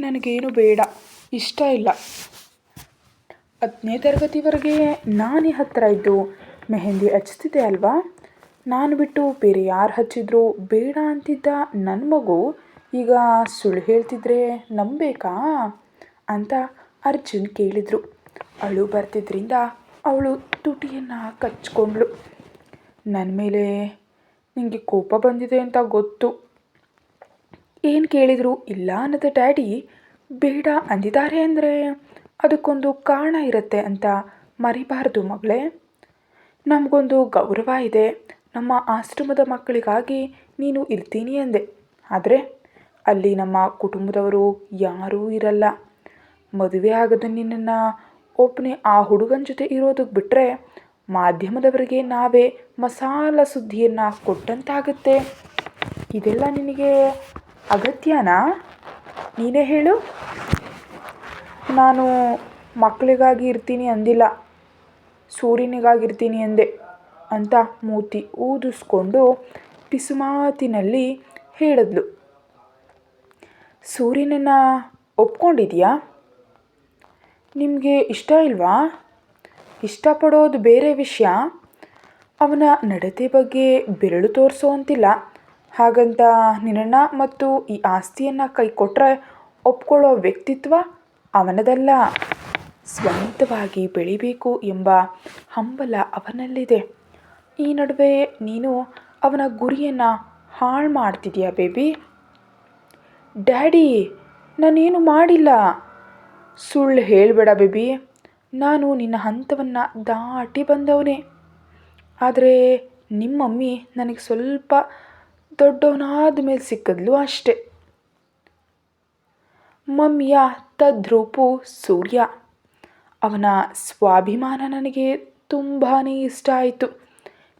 ನನಗೇನು ಬೇಡ, ಇಷ್ಟ ಇಲ್ಲ. ಹತ್ತನೇ ತರಗತಿವರೆಗೆ ನಾನೇ ಹತ್ತಿರ ಇದ್ದು ಮೆಹೆಂದಿ ಹಚ್ತಿದ್ದೆ ಅಲ್ವಾ? ನಾನು ಬಿಟ್ಟು ಬೇರೆ ಯಾರು ಹಚ್ಚಿದ್ರು ಬೇಡ ಅಂತಿದ್ದ ನನ್ನ ಮಗು ಈಗ ಸುಳ್ಳು ಹೇಳ್ತಿದ್ರೆ ನಂಬೇಕಾ ಅಂತ ಅರ್ಜುನ್ ಕೇಳಿದರು. ಅಳು ಬರ್ತಿದ್ರಿಂದ ಅವಳು ತುಟಿಯನ್ನು ಕಚ್ಕೊಂಡ್ಳು. ನನ್ನ ಮೇಲೆ ನಿನಗೆ ಕೋಪ ಬಂದಿದೆ ಅಂತ ಗೊತ್ತು. ಏನು ಕೇಳಿದರೂ? ಇಲ್ಲ ಅನ್ನದ ಡ್ಯಾಡಿ, ಬೇಡ ಅಂದಿದ್ದಾರೆ ಅಂದರೆ ಅದಕ್ಕೊಂದು ಕಾರಣ ಇರುತ್ತೆ ಅಂತ ಮರಿಬಾರದು ಮಗಳೇ. ನಮಗೊಂದು ಗೌರವ ಇದೆ. ನಮ್ಮ ಆಶ್ರಮದ ಮಕ್ಕಳಿಗಾಗಿ ನೀನು ಇರ್ತೀನಿ ಅಂದೆ. ಆದರೆ ಅಲ್ಲಿ ನಮ್ಮ ಕುಟುಂಬದವರು ಯಾರೂ ಇರಲ್ಲ. ಮದುವೆ ಆಗದ ನಿನ್ನನ್ನು ಒಬ್ಬನೇ ಆ ಹುಡುಗನ ಜೊತೆ ಇರೋದಕ್ಕೆ ಬಿಟ್ಟರೆ ಮಾಧ್ಯಮದವರಿಗೆ ನಾವೇ ಮಸಾಲ ಸುದ್ದಿಯನ್ನು ಕೊಟ್ಟಂತಾಗುತ್ತೆ. ಇದೆಲ್ಲ ನಿನಗೆ ಅಗತ್ಯನಾ? ನೀನೇ ಹೇಳು. ನಾನು ಮಕ್ಕಳಿಗಾಗಿ ಇರ್ತೀನಿ ಅಂದಿಲ್ಲ. ಸೂರ್ಯನಿಗಾಗಿರ್ತೀನಿ ಅಂದೆ ಅಂತ ಮೂತಿ ಊದಿಸ್ಕೊಂಡು ಪಿಸುಮಾತಿನಲ್ಲಿ ಹೇಳಿದ್ಲು. ಸೂರ್ಯನನ್ನು ಒಪ್ಕೊಂಡಿದೆಯಾ? ನಿಮಗೆ ಇಷ್ಟ ಇಲ್ವಾ? ಇಷ್ಟಪಡೋದು ಬೇರೆ ವಿಷಯ. ಅವನ ನಡತೆ ಬಗ್ಗೆ ಬೆರಳು ತೋರಿಸೋ ಅಂತಿಲ್ಲ ಹಾಗಂತ ನಿನ್ನ ಮತ್ತು ಈ ಆಸ್ತಿಯನ್ನು ಕೈ ಕೊಟ್ಟರೆ ಒಪ್ಕೊಳ್ಳೋ ವ್ಯಕ್ತಿತ್ವ ಅವನದಲ್ಲ. ಸ್ವಂತವಾಗಿ ಬೆಳಿಬೇಕು ಎಂಬ ಹಂಬಲ ಅವನಲ್ಲಿದೆ. ಈ ನಡುವೆ ನೀನು ಅವನ ಗುರಿಯನ್ನು ಹಾಳು ಮಾಡ್ತಿದೀಯಾ ಬೇಬಿ? ಡ್ಯಾಡಿ, ನಾನೇನು ಮಾಡಿಲ್ಲ. ಸುಳ್ಳು ಹೇಳಬೇಡ ಬೇಬಿ. ನಾನು ನಿನ್ನ ಹಂತವನ್ನು ದಾಟಿ ಬಂದವನೇ. ಆದರೆ ನಿಮ್ಮ ಮಮ್ಮಿ ನನಗೆ ಸ್ವಲ್ಪ ದೊಡ್ಡವನಾದ ಮೇಲೆ ಸಿಕ್ಕಿದ್ಲು ಅಷ್ಟೆ. ಮಮ್ಮಿಯ ತದ್ರೂಪು ಸೂರ್ಯ. ಅವನ ಸ್ವಾಭಿಮಾನ ನನಗೆ ತುಂಬಾ ಇಷ್ಟ ಆಯಿತು.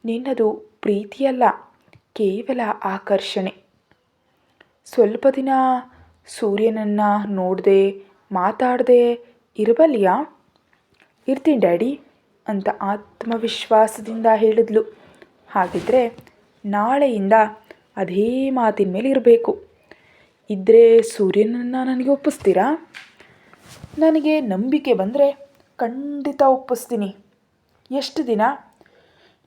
ನಿನ್ನದು ಪ್ರೀತಿಯಲ್ಲ, ಕೇವಲ ಆಕರ್ಷಣೆ. ಸ್ವಲ್ಪ ದಿನ ಸೂರ್ಯನನ್ನು ನೋಡದೆ, ಮಾತಾಡದೆ ಇರಬಲ್ಯಾ? ಇರ್ತೀನಿ ಡ್ಯಾಡಿ ಅಂತ ಆತ್ಮವಿಶ್ವಾಸದಿಂದ ಹೇಳಿದ್ಲು. ಹಾಗಿದ್ರೆ ನಾಳೆಯಿಂದ ಅದೇ ಮಾತಿನ ಮೇಲೆ ಇರಬೇಕು. ಇದ್ದರೆ ಸೂರ್ಯನನ್ನು ನನಗೆ ಒಪ್ಪಿಸ್ತೀರಾ? ನನಗೆ ನಂಬಿಕೆ ಬಂದರೆ ಖಂಡಿತ ಒಪ್ಪಿಸ್ತೀನಿ. ಎಷ್ಟು ದಿನ?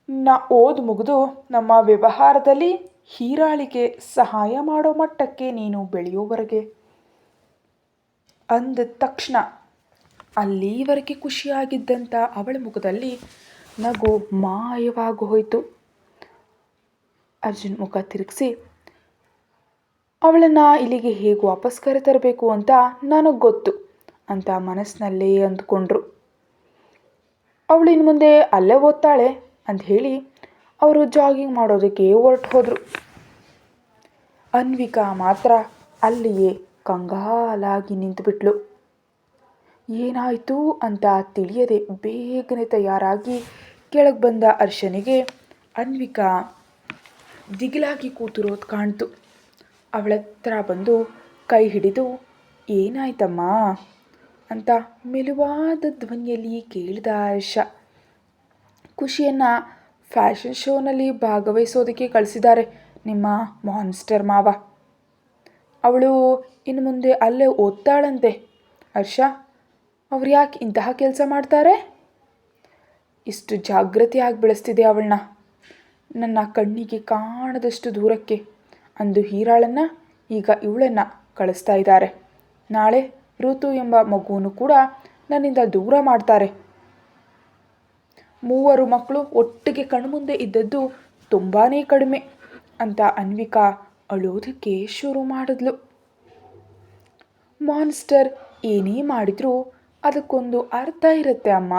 ನಾ ಓದು ಮುಗಿದು ನಮ್ಮ ವ್ಯವಹಾರದಲ್ಲಿ ಹೀರಾಳಿಗೆ ಸಹಾಯ ಮಾಡೋ ಮಟ್ಟಕ್ಕೆ ನೀನು ಬೆಳೆಯೋವರೆಗೆ ಅಂದ ತಕ್ಷಣ ಅಲ್ಲಿವರೆಗೆ ಖುಷಿಯಾಗಿದ್ದಂಥ ಅವಳ ಮುಖದಲ್ಲಿ ನಗು ಮಾಯವಾಗಿ ಹೋಯಿತು ಅರ್ಜುನ್ ಮುಖ ತಿರುಗಿಸಿ, ಅವಳನ್ನು ಇಲ್ಲಿಗೆ ಹೇಗೆ ವಾಪಸ್ ಕರೆತರಬೇಕು ಅಂತ ನನಗೆ ಗೊತ್ತು ಅಂತ ಮನಸ್ಸಿನಲ್ಲೇ ಅಂದ್ಕೊಂಡ್ರು. ಅವಳು ಇನ್ನು ಮುಂದೆ ಅಲ್ಲೇ ಓದ್ತಾಳೆ ಅಂತ ಹೇಳಿ ಅವರು ಜಾಗಿಂಗ್ ಮಾಡೋದಕ್ಕೆ ಹೊರಟು ಹೋದರು. ಅನ್ವಿಕಾ ಮಾತ್ರ ಅಲ್ಲಿಯೇ ಕಂಗಾಲಾಗಿ ನಿಂತುಬಿಟ್ಲು. ಏನಾಯಿತು? ಅಂತ ತಿಳಿಯದೆ ಬೇಗನೆ ತಯಾರಾಗಿ ಕೆಳಗೆ ಬಂದ ಅರ್ಶನಿಗೆ ಅನ್ವಿಕಾ ದಿಗಿಲಾಗಿ ಕೂತಿರೋದು ಕಾಣ್ತು. ಅವಳ ಹತ್ರ ಬಂದು ಕೈ ಹಿಡಿದು, ಏನಾಯ್ತಮ್ಮ? ಅಂತ ಮೆಲುವಾದ ಧ್ವನಿಯಲ್ಲಿ ಕೇಳಿದ ಆಯುಷ ಖುಷಿಯನ್ನು ಫ್ಯಾಷನ್ ಶೋನಲ್ಲಿ ಭಾಗವಹಿಸೋದಕ್ಕೆ ಕಳಿಸಿದ್ದಾರೆ ನಿಮ್ಮ ಮಾನ್ಸ್ಟರ್ ಮಾವ. ಅವಳು ಇನ್ನು ಮುಂದೆ ಅಲ್ಲೇ ಓದ್ತಾಳಂತೆ. ಹರ್ಷ, ಅವ್ರು ಯಾಕೆ ಇಂತಹ ಕೆಲಸ ಮಾಡ್ತಾರೆ? ಇಷ್ಟು ಜಾಗೃತಿಯಾಗಿ ಬೆಳೆಸ್ತಿದೆ ಅವಳನ್ನ. ನನ್ನ ಕಣ್ಣಿಗೆ ಕಾಣದಷ್ಟು ದೂರಕ್ಕೆ ಅಂದು ಹೀರಾಳನ್ನು ಈಗ ಇವಳನ್ನ ಕಳಿಸ್ತಾ ಇದ್ದಾರೆ. ನಾಳೆ ಋತು ಎಂಬ ಮಗುವನ್ನು ಕೂಡ ನನ್ನಿಂದ ದೂರ ಮಾಡ್ತಾರೆ. ಮೂವರು ಮಕ್ಕಳು ಒಟ್ಟಿಗೆ ಕಣ್ಮುಂದೆ ಇದ್ದದ್ದು ತುಂಬಾ ಕಡಿಮೆ ಅಂತ ಅನ್ವಿಕಾ ಅಳೋದಕ್ಕೆ ಶುರು ಮಾಡಿದ್ಲು. ಮಾನ್ಸ್ಟರ್ ಏನೇ ಮಾಡಿದ್ರೂ ಅದಕ್ಕೊಂದು ಅರ್ಥ ಇರುತ್ತೆ ಅಮ್ಮ.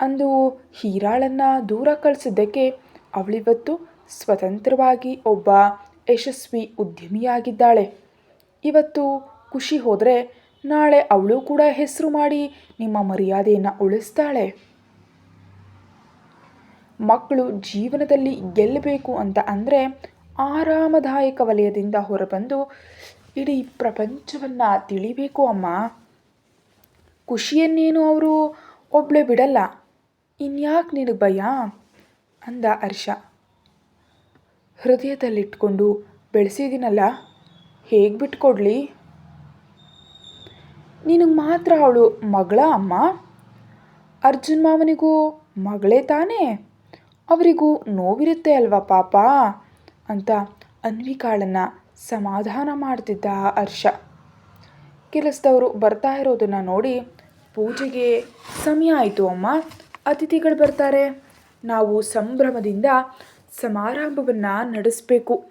ಅಂದು ಹೀರಾಳನ್ನು ದೂರ ಕಳಿಸಿದ್ದಕ್ಕೆ ಅವಳಿವತ್ತು ಸ್ವತಂತ್ರವಾಗಿ ಒಬ್ಬ ಯಶಸ್ವಿ ಉದ್ಯಮಿಯಾಗಿದ್ದಾಳೆ. ಇವತ್ತು ಖುಷಿ ಹೋದರೆ ನಾಳೆ ಅವಳು ಕೂಡ ಹೆಸರು ಮಾಡಿ ನಿಮ್ಮ ಮರ್ಯಾದೆಯನ್ನು ಉಳಿಸ್ತಾಳೆ. ಮಕ್ಕಳು ಜೀವನದಲ್ಲಿ ಗೆಲ್ಲಬೇಕು ಅಂತ ಅಂದರೆ ಆರಾಮದಾಯಕ ವಲಯದಿಂದ ಹೊರಬಂದು ಇಡೀ ಪ್ರಪಂಚವನ್ನು ತಿಳಿಬೇಕು ಅಮ್ಮ. ಖುಷಿಯನ್ನೇನು ಅವರು ಒಬ್ಬಳೇ ಬಿಡಲ್ಲ. ಇನ್ಯಾಕೆ ನಿನಗೆ ಭಯ? ಅಂದ ಹರ್ಷ. ಹೃದಯದಲ್ಲಿಟ್ಕೊಂಡು ಬೆಳೆಸಿದ್ದೀನಲ್ಲ ಹೇಗೆ ಬಿಟ್ಕೊಡ್ಲಿ? ನಿನಗೆ ಮಾತ್ರ ಅವಳು ಮಗಳ ಅಮ್ಮ? ಅರ್ಜುನ್ ಮಾವನಿಗೂ ಮಗಳೇ ತಾನೇ? ಅವರಿಗೂ ನೋವಿರುತ್ತೆ ಅಲ್ವಾ ಪಾಪ? ಅಂತ ಅನ್ವಿಕಾಳನ್ನು ಸಮಾಧಾನ ಮಾಡ್ತಿದ್ದ ಹರ್ಷ. ಕೆಲಸದವರು ಬರ್ತಾ ಇರೋದನ್ನು ನೋಡಿ ಪೂಜೆಗೆ ಸಮಯ ಆಯಿತು ಅಮ್ಮ. ಅತಿಥಿಗಳು ಬರ್ತಾರೆ. ನಾವು ಸಂಭ್ರಮದಿಂದ ಸಮಾರಂಭವನ್ನು ನಡೆಸಬೇಕು.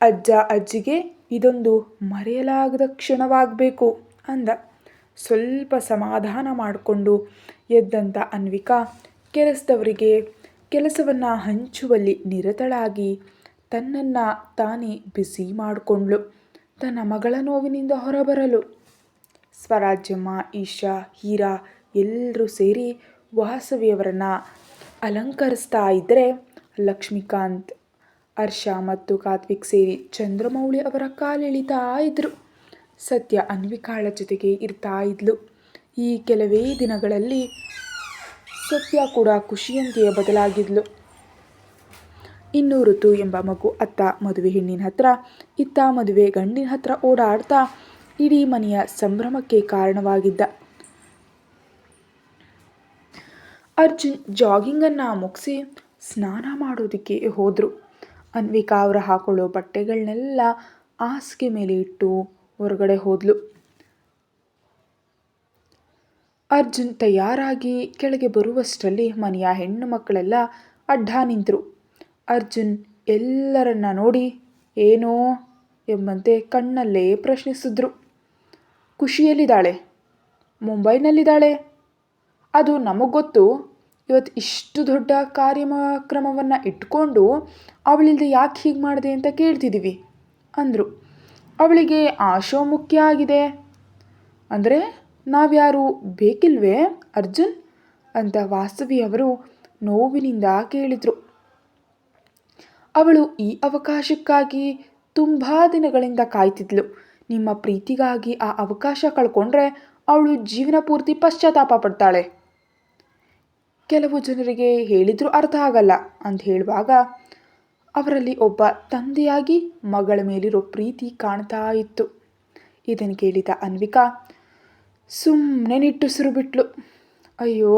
ಅಜ್ಜ ಅಜ್ಜಿಗೆ ಇದೊಂದು ಮರೆಯಲಾಗದ ಕ್ಷಣವಾಗಬೇಕು ಅಂದ. ಸ್ವಲ್ಪ ಸಮಾಧಾನ ಮಾಡಿಕೊಂಡು ಎದ್ದಂಥ ಅನ್ವಿಕಾ ಕೆಲಸದವರಿಗೆ ಕೆಲಸವನ್ನು ಹಂಚುವಲ್ಲಿ ನಿರತಳಾಗಿ ತನ್ನನ್ನು ತಾನೇ ಬಿಸಿ ಮಾಡಿಕೊಂಡ್ಳು. ತನ್ನ ಮಗಳ ನೋವಿನಿಂದ ಹೊರಬರಲು. ಸ್ವರಾಜ್ಯಮ್ಮ, ಈಶಾ, ಹೀರಾ ಎಲ್ಲರೂ ಸೇರಿ ವಾಸವಿಯವರನ್ನು ಅಲಂಕರಿಸ್ತಾ ಇದ್ದರೆ ಲಕ್ಷ್ಮೀಕಾಂತ್, ಹರ್ಷ ಮತ್ತು ಕಾತ್ವಿಕ್ ಸೇರಿ ಚಂದ್ರಮೌಳಿ ಅವರ ಕಾಲೆಳಿತಾ ಇದ್ದರು ಸತ್ಯ ಅನ್ವಿಕಾಳ ಜೊತೆಗೆ ಇರ್ತಾ ಇದ್ಲು. ಈ ಕೆಲವೇ ದಿನಗಳಲ್ಲಿ ಸತ್ಯ ಕೂಡ ಖುಷಿಯಂತೆಯೇ ಬದಲಾಗಿದ್ಲು. ಇನ್ನು ಋತು ಎಂಬ ಮಗು ಅತ್ತ ಮದುವೆ ಹೆಣ್ಣಿನ ಹತ್ರ, ಇತ್ತ ಮದುವೆ ಗಂಡಿನ ಹತ್ರ ಓಡಾಡ್ತಾ ಇಡೀ ಮನೆಯ ಸಂಭ್ರಮಕ್ಕೆ ಕಾರಣವಾಗಿದ್ದ. ಅರ್ಜುನ್ ಜಾಗಿಂಗನ್ನು ಮುಗಿಸಿ ಸ್ನಾನ ಮಾಡೋದಕ್ಕೆ ಹೋದರು. ಅನ್ವಿಕಾ ಅವರ ಹಾಕೊಳ್ಳೋ ಬಟ್ಟೆಗಳನ್ನೆಲ್ಲ ಹಾಸಿಗೆ ಮೇಲೆ ಇಟ್ಟು ಹೊರಗಡೆ ಹೋದ್ಲು. ಅರ್ಜುನ್ ತಯಾರಾಗಿ ಕೆಳಗೆ ಬರುವಷ್ಟರಲ್ಲಿ ಮನೆಯ ಹೆಣ್ಣು ಮಕ್ಕಳೆಲ್ಲ ಅಡ್ಡ ನಿಂತರು. ಅರ್ಜುನ್ ಎಲ್ಲರನ್ನ ನೋಡಿ, ಏನೋ? ಎಂಬಂತೆ ಕಣ್ಣಲ್ಲೇ ಪ್ರಶ್ನಿಸಿದ್ರು. ಖುಷಿಯಲ್ಲಿದ್ದಾಳೆ? ಮುಂಬೈನಲ್ಲಿದ್ದಾಳೆ. ಅದು ನಮಗೆ ಗೊತ್ತು. ಇವತ್ತು ಇಷ್ಟು ದೊಡ್ಡ ಕಾರ್ಯಕ್ರಮವನ್ನು ಇಟ್ಕೊಂಡು ಅವಳಿಲ್ಲದೆ ಯಾಕೆ ಹೀಗೆ ಮಾಡಿದೆ ಅಂತ ಕೇಳ್ತಿದ್ದೀವಿ ಅಂದರು. ಅವಳಿಗೆ ಆಶೋ ಮುಖ್ಯ ಆಗಿದೆ. ಅಂದರೆ ನಾವ್ಯಾರು ಬೇಕಿಲ್ವೇ ಅರ್ಜುನ್? ಅಂತ ವಾಸವಿ ಅವರು ನೋವಿನಿಂದ ಕೇಳಿದರು. ಅವಳು ಈ ಅವಕಾಶಕ್ಕಾಗಿ ತುಂಬ ದಿನಗಳಿಂದ ಕಾಯ್ತಿದ್ಲು. ನಿಮ್ಮ ಪ್ರೀತಿಗಾಗಿ ಆ ಅವಕಾಶ ಕಳ್ಕೊಂಡ್ರೆ ಅವಳು ಜೀವನ ಪೂರ್ತಿ ಪಶ್ಚಾತ್ತಾಪ ಪಡ್ತಾಳೆ. ಕೆಲವು ಜನರಿಗೆ ಹೇಳಿದರೂ ಅರ್ಥ ಆಗಲ್ಲ ಅಂತ ಹೇಳುವಾಗ ಅವರಲ್ಲಿ ಒಬ್ಬ ತಂದೆಯಾಗಿ ಮಗಳ ಮೇಲಿರೋ ಪ್ರೀತಿ ಕಾಣ್ತಾ ಇತ್ತು. ಇದನ್ನು ಕೇಳಿದ ಅನ್ವಿಕಾ ಸುಮ್ಮನೆ ನಿಟ್ಟುಸಿರು ಬಿಟ್ಲು. ಅಯ್ಯೋ,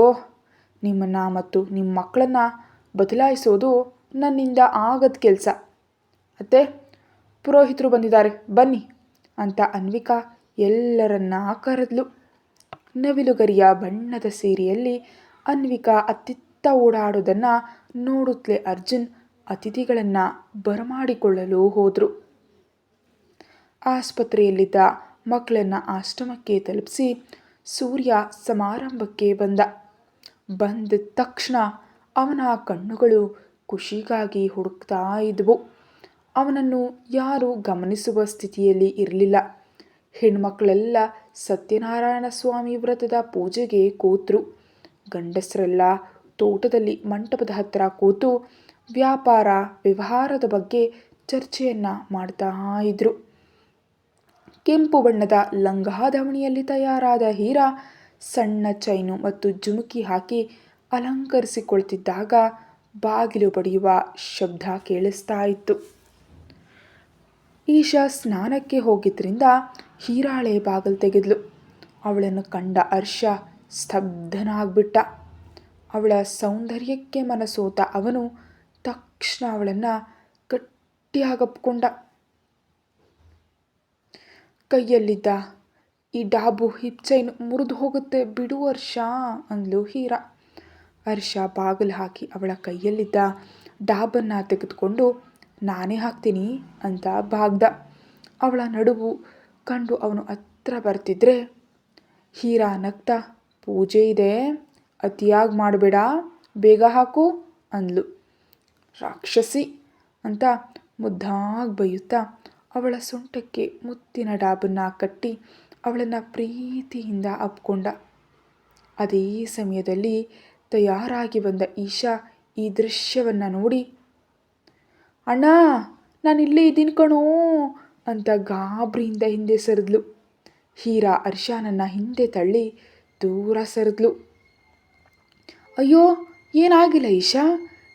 ನಿಮ್ಮನ್ನು ಮತ್ತು ನಿಮ್ಮ ಮಕ್ಕಳನ್ನು ಬದಲಾಯಿಸೋದು ನನ್ನಿಂದ ಆಗದ ಕೆಲಸ. ಅತ್ತೆ, ಪುರೋಹಿತರು ಬಂದಿದ್ದಾರೆ, ಬನ್ನಿ ಅಂತ ಅನ್ವಿಕಾ ಎಲ್ಲರನ್ನ ಕರೆದ್ಲು. ನವಿಲುಗರಿಯ ಬಣ್ಣದ ಸೀರೆಯಲ್ಲಿ ಅನ್ವಿಕಾ ಅತ್ತಿತ್ತ ಓಡಾಡೋದನ್ನು ನೋಡುತ್ತಲೇ ಅರ್ಜುನ್ ಅತಿಥಿಗಳನ್ನು ಬರಮಾಡಿಕೊಳ್ಳಲು ಹೋದರು. ಆಸ್ಪತ್ರೆಯಲ್ಲಿದ್ದ ಮಕ್ಕಳನ್ನು ಆಶ್ರಮಕ್ಕೆ ತಲುಪಿಸಿ ಸೂರ್ಯ ಸಮಾರಂಭಕ್ಕೆ ಬಂದ. ಬಂದ ತಕ್ಷಣ ಅವನ ಕಣ್ಣುಗಳು ಖುಷಿಗಾಗಿ ಹುಡುಕ್ತಾ ಇದ್ವು. ಅವನನ್ನು ಯಾರೂ ಗಮನಿಸುವ ಸ್ಥಿತಿಯಲ್ಲಿ ಇರಲಿಲ್ಲ. ಹೆಣ್ಮಕ್ಕಳೆಲ್ಲ ಸತ್ಯನಾರಾಯಣ ಸ್ವಾಮಿ ವ್ರತದ ಪೂಜೆಗೆ ಕೂತರು. ಗಂಡಸರೆಲ್ಲ ತೋಟದಲ್ಲಿ ಮಂಟಪದ ಹತ್ತಿರ ಕೂತು ವ್ಯಾಪಾರ, ವ್ಯವಹಾರದ ಬಗ್ಗೆ ಚರ್ಚೆಯನ್ನು ಮಾಡ್ತಾ ಇದ್ರು. ಕೆಂಪು ಬಣ್ಣದ ಲಂಗಾಧಾವಣಿಯಲ್ಲಿ ತಯಾರಾದ ಹೀರ ಸಣ್ಣ ಚೈನು ಮತ್ತು ಜುಮುಕಿ ಹಾಕಿ ಅಲಂಕರಿಸಿಕೊಳ್ತಿದ್ದಾಗ ಬಾಗಿಲು ಬಡಿಯುವ ಶಬ್ದ ಕೇಳಿಸ್ತಾ ಇತ್ತು. ಈಶಾ ಸ್ನಾನಕ್ಕೆ ಹೋಗಿದ್ದರಿಂದ ಹೀರಾಳೆ ಬಾಗಿಲು ತೆಗೆದ್ಲು. ಅವಳನ್ನು ಕಂಡ ಹರ್ಷ ಸ್ತಬ್ಧನಾಗ್ಬಿಟ್ಟ. ಅವಳ ಸೌಂದರ್ಯಕ್ಕೆ ಮನಸೋತ ಅವನು ತಕ್ಷಣ ಅವಳನ್ನು ಗಟ್ಟಿಯಾಗಪ್ಕೊಂಡ ಕೈಯಲ್ಲಿದ್ದ ಈ ಡಾಬು ಹಿಪ್ಚೈನ್ ಮುರಿದು ಹೋಗುತ್ತೆ ಬಿಡು ಹರ್ಷ ಅಂದ್ಲು ಹೀರಾ. ಹರ್ಷ ಬಾಗಿಲು ಹಾಕಿ ಅವಳ ಕೈಯಲ್ಲಿದ್ದ ಡಾಬನ್ನು ತೆಗೆದುಕೊಂಡು, ನಾನೇ ಹಾಕ್ತೀನಿ ಅಂತ ಬಾಗ್ದ ಅವಳ ನಡುವು ಕಂಡು ಅವನು ಹತ್ರ ಬರ್ತಿದ್ರೆ ಹೀರಾ ನಗ್ತಾ ಪೂಜೆ ಇದೆ. ಅತಿಯಾಗಿ ಮಾಡಬೇಡ. ಬೇಗ ಹಾಕು ಅಂದ್ಲು. ರಾಕ್ಷಸಿ ಅಂತ ಮುದ್ದಾಗಿ ಬೈಯುತ್ತಾ ಅವಳ ಸೊಂಟಕ್ಕೆ ಮುತ್ತಿನ ಡಾಬನ್ನು ಕಟ್ಟಿ ಅವಳನ್ನು ಪ್ರೀತಿಯಿಂದ ಅಪ್ಕೊಂಡ. ಅದೇ ಸಮಯದಲ್ಲಿ ತಯಾರಾಗಿ ಬಂದ ಈಶಾ ಈ ದೃಶ್ಯವನ್ನು ನೋಡಿ, ಅಣ್ಣ, ನಾನು ಇಲ್ಲೇ ಇದ್ದೀನಿ ಕಣೋ ಅಂತ ಗಾಬರಿಯಿಂದ ಹಿಂದೆ ಸರಿದ್ಲು. ಹೀರಾ ಅರ್ಷಾನನ್ನು ಹಿಂದೆ ತಳ್ಳಿ ದೂರ ಸರಿದ್ಲು. ಅಯ್ಯೋ, ಏನಾಗಿಲ್ಲ ಈಶಾ?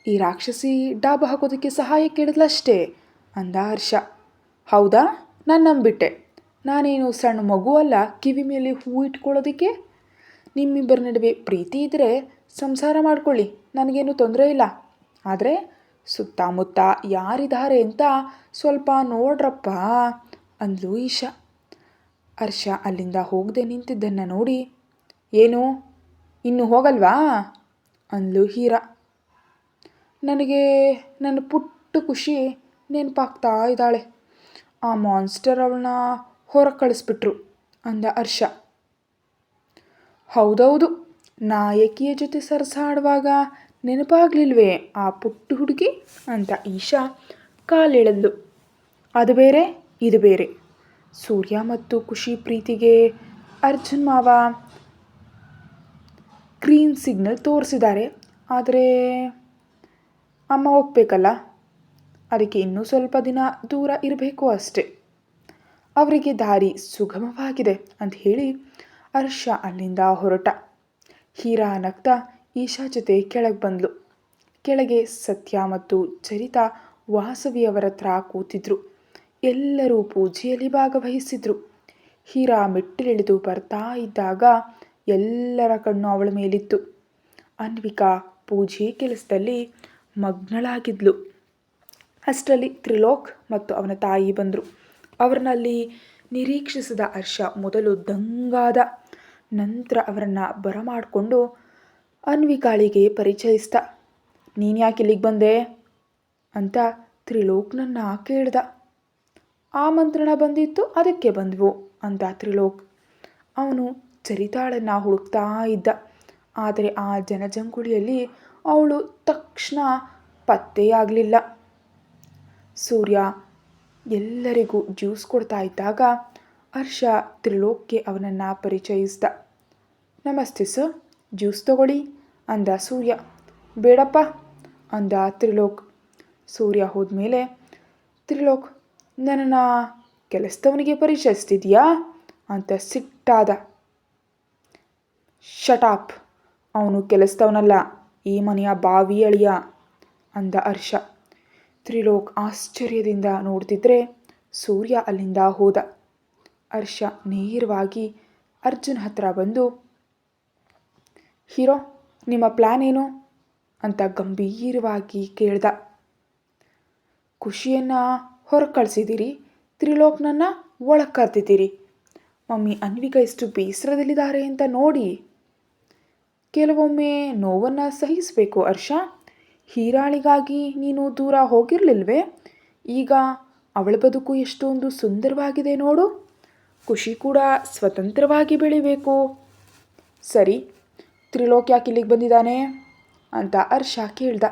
ಈ ರಾಕ್ಷಸಿ ಡಾಬ ಹಾಕೋದಕ್ಕೆ ಸಹಾಯ ಕೇಳಿದ್ಲಷ್ಟೇ, ಅಂದ ಹರ್ಷ. ಹೌದಾ? ನಾನು ನಂಬಿಟ್ಟೆ. ನಾನೇನು ಸಣ್ಣ ಮಗು ಅಲ್ಲ, ಕಿವಿ ಮೇಲೆ ಹೂ ಇಟ್ಕೊಳ್ಳೋದಕ್ಕೆ? ನಿಮ್ಮಿಬ್ಬರ ನಡುವೆ ಪ್ರೀತಿ ಇದ್ದರೆ ಸಂಸಾರ ಮಾಡ್ಕೊಳ್ಳಿ, ನನಗೇನು ತೊಂದರೆ ಇಲ್ಲ. ಆದರೆ ಸುತ್ತಮುತ್ತ ಯಾರಿದ್ದಾರೆ ಅಂತ ಸ್ವಲ್ಪ ನೋಡ್ರಪ್ಪ, ಅಂದ್ಲು ಈಶಾ. ಹರ್ಷ ಅಲ್ಲಿಂದ ಹೋಗದೆ ನಿಂತಿದ್ದನ್ನು ನೋಡಿ ಏನು? ಇನ್ನು ಹೋಗಲ್ವಾ? ಅಂದ್ಲು ಹೀರಾ. ನನಗೆ ನನ್ನ ಪುಟ್ಟ ಖುಷಿ ನೆನಪಾಗ್ತಾ ಇದ್ದಾಳೆ. ಆ ಮಾನ್ಸ್ಟರ್ ಅವಳನ್ನ ಹೊರಗೆ ಕಳಿಸ್ಬಿಟ್ರು ಅಂದ ಹರ್ಷ. ಹೌದೌದು, ನಾಯಕಿಯ ಜೊತೆ ಸರಸಾಡುವಾಗ ನೆನಪಾಗ್ಲಿಲ್ವೇ ಆ ಪುಟ್ಟ ಹುಡುಗಿ ಅಂತ ಈಶಾ ಕಾಲೆಳೆದ್ಲು. ಅದು ಬೇರೆ, ಇದು ಬೇರೆ. ಸೂರ್ಯ ಮತ್ತು ಖುಷಿ ಪ್ರೀತಿಗೆ ಅರ್ಜುನ್ ಮಾವ ಗ್ರೀನ್ ಸಿಗ್ನಲ್ ತೋರಿಸಿದ್ದಾರೆ. ಆದರೆ ಅಮ್ಮ ಒಪ್ಪಬೇಕಲ್ಲ ಅದಕ್ಕೆ ಇನ್ನೂ ಸ್ವಲ್ಪ ದಿನ ದೂರ ಇರಬೇಕು ಅಷ್ಟೆ. ಅವರಿಗೆ ದಾರಿ ಸುಗಮವಾಗಿದೆ ಅಂತ ಹೇಳಿ ಹರ್ಷ ಅಲ್ಲಿಂದ ಹೊರಟ. ಹೀರಾ ನಗ್ತಾ ಈಶಾ ಜೊತೆ ಕೆಳಗೆ ಬಂದ್ಲು. ಕೆಳಗೆ ಸತ್ಯ ಮತ್ತು ಚರಿತಾ ವಾಸವಿಯವರ ಹತ್ರ ಕೂತಿದ್ರು. ಎಲ್ಲರೂ ಪೂಜೆಯಲ್ಲಿ ಭಾಗವಹಿಸಿದ್ರು. ಹೀರಾ ಮೆಟ್ಟಿಲಿಳಿದು ಬರ್ತಾ ಇದ್ದಾಗ ಎಲ್ಲರ ಕಣ್ಣು ಅವಳ ಮೇಲಿತ್ತು. ಅನ್ವಿಕಾ ಪೂಜೆ ಕೆಲಸದಲ್ಲಿ ಮಗ್ನಳಾಗಿದ್ಲು. ಅಷ್ಟರಲ್ಲಿ ತ್ರಿಲೋಕ್ ಮತ್ತು ಅವನ ತಾಯಿ ಬಂದರು. ಅವರನ್ನಲ್ಲಿ ನಿರೀಕ್ಷಿಸಿದ ಹರ್ಷ ಮೊದಲು ದಂಗಾದ. ನಂತರ ಅವರನ್ನು ಬರಮಾಡಿಕೊಂಡು ಅನ್ವಿಕಾಳಿಗೆ ಪರಿಚಯಿಸ್ದ. ನೀನು ಯಾಕೆ ಇಲ್ಲಿಗೆ ಬಂದೆ? ಅಂತ ತ್ರಿಲೋಕ್ನನ್ನ ಕೇಳ್ದ. ಆಮಂತ್ರಣ ಬಂದಿತ್ತು, ಅದಕ್ಕೆ ಬಂದ್ವು, ಅಂತ ತ್ರಿಲೋಕ್. ಅವನು ಚರಿತಾಳನ್ನು ಹುಡುಕ್ತಾ ಇದ್ದ. ಆದರೆ ಆ ಜನಜಂಗುಳಿಯಲ್ಲಿ ಅವಳು ತಕ್ಷಣ ಪತ್ತೆಯಾಗಲಿಲ್ಲ. ಸೂರ್ಯ, ಎಲ್ಲರಿಗೂ ಜ್ಯೂಸ್ ಕೊಡ್ತಾ ಇದ್ದಾಗ ಹರ್ಷ ತ್ರಿಲೋಕ್ಗೆ ಅವನನ್ನು ಪರಿಚಯಿಸ್ದ. ನಮಸ್ತೆ ಸರ್, ಜ್ಯೂಸ್ ತಗೊಳ್ಳಿ, ಅಂದ ಸೂರ್ಯ. ಬೇಡಪ್ಪ, ಅಂದ ತ್ರಿಲೋಕ್. ಸೂರ್ಯ ಹೋದ್ಮೇಲೆ, ತ್ರಿಲೋಕ್, ನನ್ನನ್ನು ಕೆಲಸದವನಿಗೆ ಪರಿಚಯಿಸ್ತಿದ್ಯಾ? ಅಂತ ಸಿಟ್ಟಾದ. ಶಟಾಪ್ ಅವನು ಕೆಲಸದವನಲ್ಲ ಈ ಮನೆಯ ಬಾವಿ ಅಳಿಯ, ಅಂದ ಹರ್ಷ. ತ್ರಿಲೋಕ್ ಆಶ್ಚರ್ಯದಿಂದ ನೋಡ್ತಿದ್ರೆ ಸೂರ್ಯ ಅಲ್ಲಿಂದ ಹೋದ. ಹರ್ಷ ನೇರವಾಗಿ ಅರ್ಜುನ್ ಹತ್ರ ಬಂದು, ಹೀರೋ, ನಿಮ್ಮ ಪ್ಲ್ಯಾನ್ ಏನು? ಅಂತ ಗಂಭೀರವಾಗಿ ಕೇಳ್ದ. ಖುಷಿಯನ್ನು ಹೊರಗೆ ಕಳಿಸಿದ್ದೀರಿ ತ್ರಿಲೋಕ್ನನ್ನು ಒಳಗೆ ಮಮ್ಮಿ ಅನ್ವಿಕಾ ಎಷ್ಟು ಬೇಸರದಲ್ಲಿದ್ದಾರೆ ಅಂತ ನೋಡಿ ಕೆಲವೊಮ್ಮೆ ನೋವನ್ನು ಸಹಿಸಬೇಕು ಅರ್ಷ ಹೀರಾಳಿಗಾಗಿ ನೀನು ದೂರ ಹೋಗಿರಲಿಲ್ವೇ? ಈಗ ಅವಳ ಬದುಕು ಎಷ್ಟೊಂದು ಸುಂದರವಾಗಿದೆ ನೋಡು. ಖುಷಿ ಕೂಡ ಸ್ವತಂತ್ರವಾಗಿ ಬೆಳಿಬೇಕು. ಸರಿ ತ್ರಿಲೋಕ್ ಯಾಕೆ ಇಲ್ಲಿಗೆ ಬಂದಿದ್ದಾನೆ ಅಂತ ಅರ್ಷ ಕೇಳ್ದ.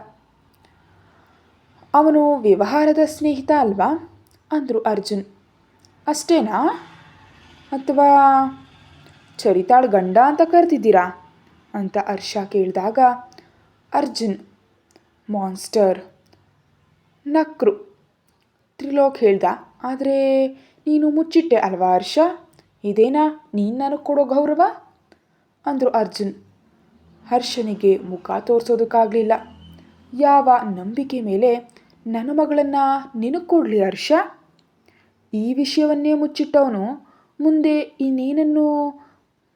ಅವನು ವ್ಯವಹಾರದ ಸ್ನೇಹಿತ ಅಲ್ವಾ? ಅಂದರು ಅರ್ಜುನ್. ಅಷ್ಟೇನಾ? ಅಥವಾ ಚರಿತಾಳ್ ಗಂಡ ಅಂತ ಕರೆದಿದ್ದೀರಾ? ಅಂತ ಅರ್ಷ ಕೇಳಿದಾಗ, ಅರ್ಜುನ್, ಮಾನ್ಸ್ಟರ್, ನಕ್ರು. ತ್ರಿಲೋಕ್ ಹೇಳ್ದ, ಆದರೆ ನೀನು ಮುಚ್ಚಿಟ್ಟೆ ಅಲ್ವಾ ಅರ್ಷ ಇದೇನಾ, ನೀನು ನನಗೆ ಕೊಡೋ ಗೌರವ? ಅಂದರು ಅರ್ಜುನ್. ಹರ್ಷನಿಗೆ ಮುಖ ತೋರಿಸೋದಕ್ಕಾಗಲಿಲ್ಲ. ಯಾವ ನಂಬಿಕೆ ಮೇಲೆ ನನ್ನ ಮಗಳನ್ನು ನಿನಗೆ ಕೊಡಲಿ ಹರ್ಷ? ಈ ವಿಷಯವನ್ನೇ ಮುಚ್ಚಿಟ್ಟವನು, ಮುಂದೆ ಇನ್ನೇನನ್ನು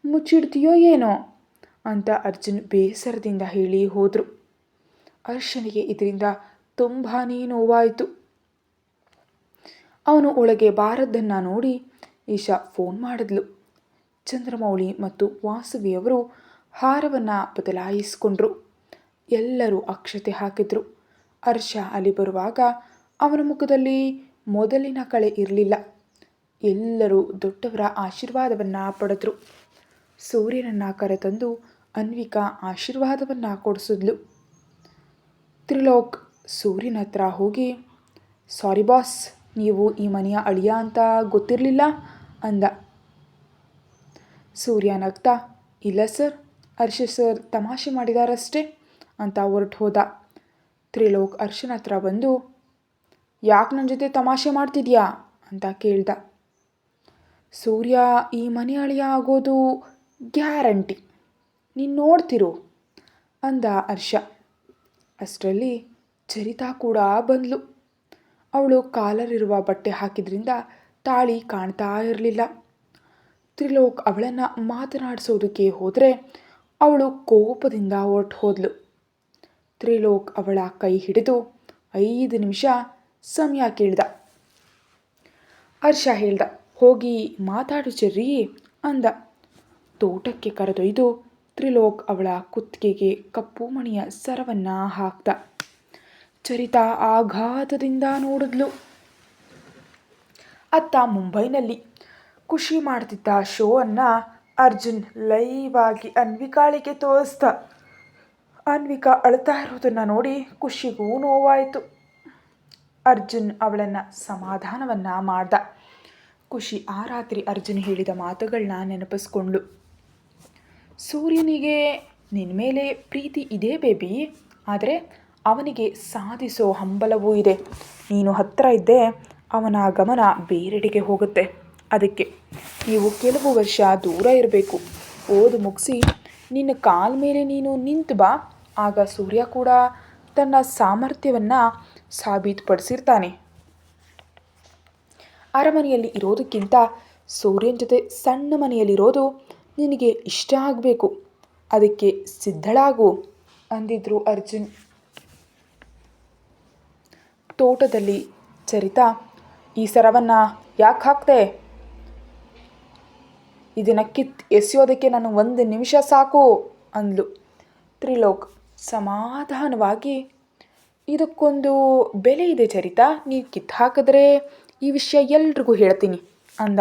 ಮುಚ್ಚಿಡ್ತೀಯೋ ಏನೋ? ಅಂತ ಅರ್ಜುನ್ ಬೇಸರದಿಂದ ಹೇಳಿ ಹೋದರು. ಅರ್ಶನಿಗೆ ಇದರಿಂದ ತುಂಬಾ ನೋವಾಯಿತು. ಅವನು ಒಳಗೆ ಬಾರದ್ದನ್ನು ನೋಡಿ ಈಶಾ ಫೋನ್ ಮಾಡಿದ್ಲು. ಚಂದ್ರಮೌಳಿ ಮತ್ತು ವಾಸವಿಯವರು ಹಾರವನ್ನು ಬದಲಾಯಿಸಿಕೊಂಡ್ರು. ಎಲ್ಲರೂ ಅಕ್ಷತೆ ಹಾಕಿದ್ರು. ಅರ್ಷ ಅಲ್ಲಿ ಬರುವಾಗ ಅವನ ಮುಖದಲ್ಲಿ ಮೊದಲಿನ ಕಳೆ ಇರಲಿಲ್ಲ. ಎಲ್ಲರೂ ದೊಡ್ಡವರ ಆಶೀರ್ವಾದವನ್ನು ಪಡೆದ್ರು. ಸೂರ್ಯನನ್ನು ಕರೆತಂದು ಅನ್ವಿಕಾ ಆಶೀರ್ವಾದವನ್ನು ಕೊಡಿಸಿದ್ಲು. ತ್ರಿಲೋಕ್ ಸೂರ್ಯನ ಹತ್ರ ಹೋಗಿ, ಸಾರಿ ಬಾಸ್, ನೀವು ಈ ಮನೆಯ ಅಳಿಯ ಅಂತ ಗೊತ್ತಿರಲಿಲ್ಲ? ಅಂದ. ಸೂರ್ಯ ನಗ್ತಾ, ಇಲ್ಲ ಸರ್, ಅರ್ಷ ಸರ್ ತಮಾಷೆ ಮಾಡಿದಾರಷ್ಟೇ, ಅಂತ ಹೊರಟು ಹೋದ. ತ್ರಿಲೋಕ್ ಅರ್ಷನ ಹತ್ರ ಬಂದು, ಯಾಕೆ ನನ್ನ ಜೊತೆ ತಮಾಷೆ ಮಾಡ್ತಿದ್ಯಾ? ಅಂತ ಕೇಳ್ದ. ಸೂರ್ಯ, ಈ ಮನೆ ಅಳಿಯ ಆಗೋದು ಗ್ಯಾರಂಟಿ. ನೀನು ನೋಡ್ತಿರು ಅಂದ ಹರ್ಷ. ಅಷ್ಟರಲ್ಲಿ ಚರಿತಾ ಕೂಡ ಬಂದ್ಲು. ಅವಳು ಕಾಲರಿರುವ ಬಟ್ಟೆ ಹಾಕಿದ್ರಿಂದ ತಾಳಿ ಕಾಣ್ತಾ ಇರಲಿಲ್ಲ. ತ್ರಿಲೋಕ್ ಅವಳನ್ನು ಮಾತನಾಡಿಸೋದಕ್ಕೆ ಹೋದರೆ ಅವಳು ಕೋಪದಿಂದ ಹೊರಟು ಹೋದ್ಲು. ತ್ರಿಲೋಕ್ ಅವಳ ಕೈ ಹಿಡಿದು ಐದು ನಿಮಿಷ ಸಮಯ ಕೇಳ್ದ. ಹರ್ಷ ಹೇಳ್ದ, ಹೋಗಿ ಮಾತಾಡು ಚೆರ್ರಿ ಅಂದ. ತೋಟಕ್ಕೆ ಕರೆದೊಯ್ದು ತ್ರಿಲೋಕ್ ಅವಳ ಕುತ್ತಿಗೆಗೆ ಕಪ್ಪು ಮಣಿಯ ಸರವನ್ನ ಹಾಕ್ದ ಚರಿತಾ ಆಘಾತದಿಂದ ನೋಡಿದ್ಲು. ಅತ್ತ ಮುಂಬೈನಲ್ಲಿ ಖುಷಿ ಮಾಡ್ತಿದ್ದ ಶೋ ಅನ್ನ ಅರ್ಜುನ್ ಲೈವ್ ಆಗಿ ಅನ್ವಿಕಾಳಿಗೆ ತೋರಿಸ್ದ ಅನ್ವಿಕಾ ಅಳ್ತಾ ಇರೋದನ್ನ ನೋಡಿ ಖುಷಿಗೂ ನೋವಾಯಿತು. ಅರ್ಜುನ್ ಅವಳನ್ನು ಸಮಾಧಾನವನ್ನ ಮಾಡ್ದ. ಖುಷಿ ಆ ರಾತ್ರಿ ಅರ್ಜುನ್ ಹೇಳಿದ ಮಾತುಗಳನ್ನ ನೆನಪಿಸ್ಕೊಂಡ್ಳು ಸೂರ್ಯನಿಗೆ ನಿನ್ನ ಮೇಲೆ ಪ್ರೀತಿ ಇದೆ ಬೇಬಿ, ಆದರೆ ಅವನಿಗೆ ಸಾಧಿಸೋ ಹಂಬಲವೂ ಇದೆ. ನೀನು ಹತ್ತಿರ ಇದ್ದೇ ಅವನ ಗಮನ ಬೇರೆಡೆಗೆ ಹೋಗುತ್ತೆ. ಅದಕ್ಕೆ ನೀವು ಕೆಲವು ವರ್ಷ ದೂರ ಇರಬೇಕು. ಓದು ಮುಗಿಸಿ ನಿನ್ನ ಕಾಲ ಮೇಲೆ ನೀನು ನಿಂತು ಬಾ. ಆಗ ಸೂರ್ಯ ಕೂಡ ತನ್ನ ಸಾಮರ್ಥ್ಯವನ್ನು ಸಾಬೀತುಪಡಿಸಿರ್ತಾನೆ. ಅರಮನೆಯಲ್ಲಿ ಇರೋದಕ್ಕಿಂತ ಸೂರ್ಯನ ಜೊತೆ ಸಣ್ಣ ಮನೆಯಲ್ಲಿರೋದು ನಿನಗೆ ಇಷ್ಟ ಆಗಬೇಕು. ಅದಕ್ಕೆ ಸಿದ್ಧಳಾಗು, ಅಂದಿದ್ರು ಅರ್ಜುನ್. ತೋಟದಲ್ಲಿ ಚರಿತಾ, ಈ ಸರವನ್ನು ಯಾಕೆ ಹಾಕ್ತೆ ಇದನ್ನು ಕಿತ್ ಎಸೆಯೋದಕ್ಕೆ ನಾನು ಒಂದು ನಿಮಿಷ ಸಾಕು, ಅಂದ್ಲು. ತ್ರಿಲೋಕ್ ಸಮಾಧಾನವಾಗಿ, ಇದಕ್ಕೊಂದು ಬೆಲೆ ಇದೆ ಚರಿತಾ, ನೀವು ಕಿತ್ತು ಹಾಕಿದ್ರೆ ಈ ವಿಷಯ ಎಲ್ರಿಗೂ ಹೇಳ್ತೀನಿ, ಅಂದ.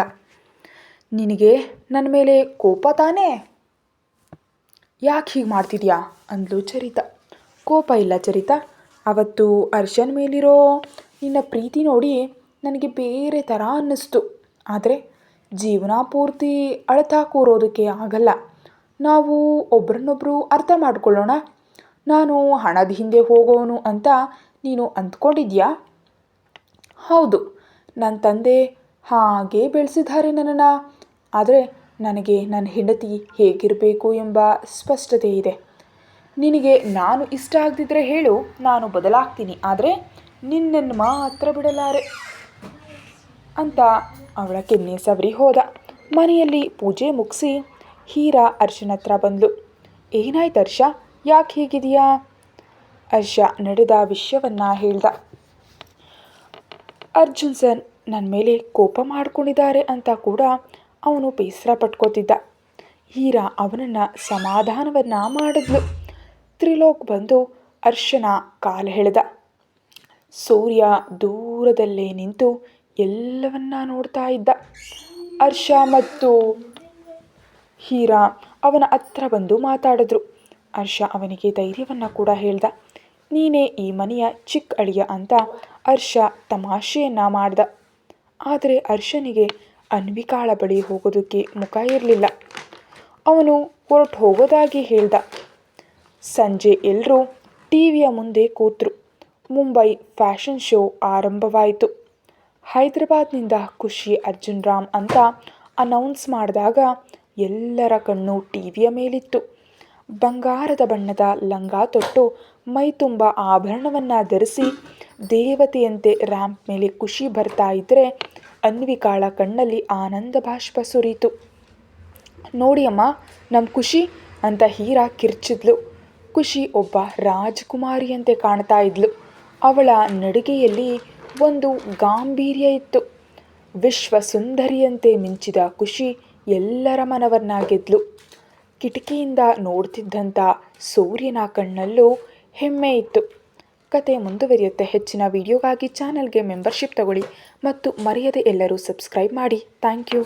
ನಿನಗೆ ನನ್ನ ಮೇಲೆ ಕೋಪ ತಾನೇ? ಯಾಕೆ ಹೀಗೆ ಮಾಡ್ತಿದ್ಯಾ? ಅಂದ್ಲು ಚರಿತಾ. ಕೋಪ ಇಲ್ಲ ಚರಿತಾ. ಅವತ್ತು ಅರ್ಶನ್ ಮೇಲಿರೋ ನಿನ್ನ ಪ್ರೀತಿ ನೋಡಿ ನನಗೆ ಬೇರೆ ಥರ ಅನ್ನಿಸ್ತು. ಆದರೆ ಜೀವನ ಪೂರ್ತಿ ಅಳತಾ ಕೂರೋದಕ್ಕೆ ಆಗಲ್ಲ. ನಾವು ಒಬ್ರನ್ನೊಬ್ಬರು ಅರ್ಥ ಮಾಡ್ಕೊಳ್ಳೋಣ. ನಾನು ಹಣದ ಹಿಂದೆ ಹೋಗೋನು ಅಂತ ನೀನು ಅಂದ್ಕೊಂಡಿದ್ಯಾ? ಹೌದು. ನನ್ನ ತಂದೆ ಹಾಗೇ ಬೆಳೆಸಿದ್ದಾರೆ ನನ್ನನ್ನು. ಆದರೆ ನನಗೆ ನನ್ನ ಹೆಂಡತಿ ಹೇಗಿರಬೇಕು ಎಂಬ ಸ್ಪಷ್ಟತೆ ಇದೆ. ನಿನಗೆ ನಾನು ಇಷ್ಟ ಆಗದಿದ್ದರೆ ಹೇಳು, ನಾನು ಬದಲಾಗ್ತೀನಿ, ಆದರೆ ನಿನ್ನನ್ನು ಮಾತ್ರ ಬಿಡಲಾರೆ ಅಂತ ಅವಳ ಕೆನ್ನೆ ಸವರಿ ಹೋದ. ಮನೆಯಲ್ಲಿ ಪೂಜೆ ಮುಗಿಸಿ ಹೀರಾ ಅರ್ಶನ ಹತ್ರ ಬಂದಳು ಏನಾಯ್ತು ಅರ್ಷ ಯಾಕೆ ಹೀಗಿದೆಯಾ? ಅರ್ಷ ನಡೆದ ವಿಷಯವನ್ನು ಹೇಳ್ದ. ಅರ್ಜುನ್ ಸರ್ ನನ್ನ ಮೇಲೆ ಕೋಪ ಮಾಡ್ಕೊಂಡಿದ್ದಾರೆ ಅಂತ ಕೂಡ ಅವನು ಬೇಸರ ಪಟ್ಕೋತಿದ್ದ. ಹೀರಾ ಅವನನ್ನು ಸಮಾಧಾನವನ್ನ ಮಾಡಿದ್ಲು. ತ್ರಿಲೋಕ್ ಬಂದು ಅರ್ಶನ ಕಾಲು ಎಳೆದ. ಸೂರ್ಯ ದೂರದಲ್ಲೇ ನಿಂತು ಎಲ್ಲವನ್ನ ನೋಡ್ತಾ ಇದ್ದ. ಅರ್ಷ ಮತ್ತು ಹೀರಾ ಅವನ ಹತ್ರ ಬಂದು ಮಾತಾಡಿದ್ರು. ಅರ್ಷ ಅವನಿಗೆ ಧೈರ್ಯವನ್ನು ಕೂಡ ಹೇಳ್ದ. ನೀನೇ ಈ ಮನೆಯ ಚಿಕ್ಕ ಅಳಿಯ ಅಂತ ಅರ್ಷ ತಮಾಷೆಯನ್ನು ಮಾಡ್ದ. ಆದರೆ ಹರ್ಷನಿಗೆ ಅನ್ವಿಕಾಳ ಬಳಿ ಹೋಗೋದಕ್ಕೆ ಮುಖ ಇರಲಿಲ್ಲ. ಅವನು ಹೊರಟು ಹೋಗೋದಾಗಿ ಹೇಳ್ದ. ಸಂಜೆ ಎಲ್ಲರೂ ಟಿ ವಿಯ ಮುಂದೆ ಕೂತರು. ಮುಂಬೈ ಫ್ಯಾಷನ್ ಶೋ ಆರಂಭವಾಯಿತು. ಹೈದರಾಬಾದ್ನಿಂದ ಖುಷಿ ಅರ್ಜುನ್ ರಾಮ್ ಅಂತ ಅನೌನ್ಸ್ ಮಾಡಿದಾಗ ಎಲ್ಲರ ಕಣ್ಣು ಟಿ ವಿಯ ಮೇಲಿತ್ತು. ಬಂಗಾರದ ಬಣ್ಣದ ಲಂಗ ತೊಟ್ಟು ಮೈ ತುಂಬ ಆಭರಣವನ್ನು ಧರಿಸಿ ದೇವತೆಯಂತೆ ರ್ಯಾಂಪ್ ಮೇಲೆ ಖುಷಿ ಬರ್ತಾ ಇದ್ದರೆ ಅನ್ವಿಕಾಳ ಕಣ್ಣಲ್ಲಿ ಆನಂದ ಬಾಷ್ಪ ಸುರಿತು ನೋಡಿ ಅಮ್ಮ ನಮ್ಮ ಖುಷಿ ಅಂತ ಹೀರಾ ಕಿರ್ಚಿದ್ಲು. ಖುಷಿ ಒಬ್ಬ ರಾಜಕುಮಾರಿಯಂತೆ ಕಾಣ್ತಾ ಇದ್ಲು. ಅವಳ ನಡಿಗೆಯಲ್ಲಿ ಒಂದು ಗಾಂಭೀರ್ಯ ಇತ್ತು. ವಿಶ್ವ ಸುಂದರಿಯಂತೆ ಮಿಂಚಿದ ಖುಷಿ ಎಲ್ಲರ ಮನವನ್ನ ಗೆದ್ಲು ಕಿಟಕಿಯಿಂದ ನೋಡ್ತಿದ್ದಂಥ ಸೂರ್ಯನ ಕಣ್ಣಲ್ಲೂ ಹೆಮ್ಮೆ ಇತ್ತು. ಕತೆ ಮುಂದುವರಿಯುತ್ತೆ. ಹೆಚ್ಚಿನ ವಿಡಿಯೋಗಾಗಿ ಚಾನಲ್ಗೆ ಮೆಂಬರ್ಶಿಪ್ ತಗೊಳ್ಳಿ ಮತ್ತು ಮರೆಯದೆ ಎಲ್ಲರೂ ಸಬ್ಸ್ಕ್ರೈಬ್ ಮಾಡಿ. Thank you.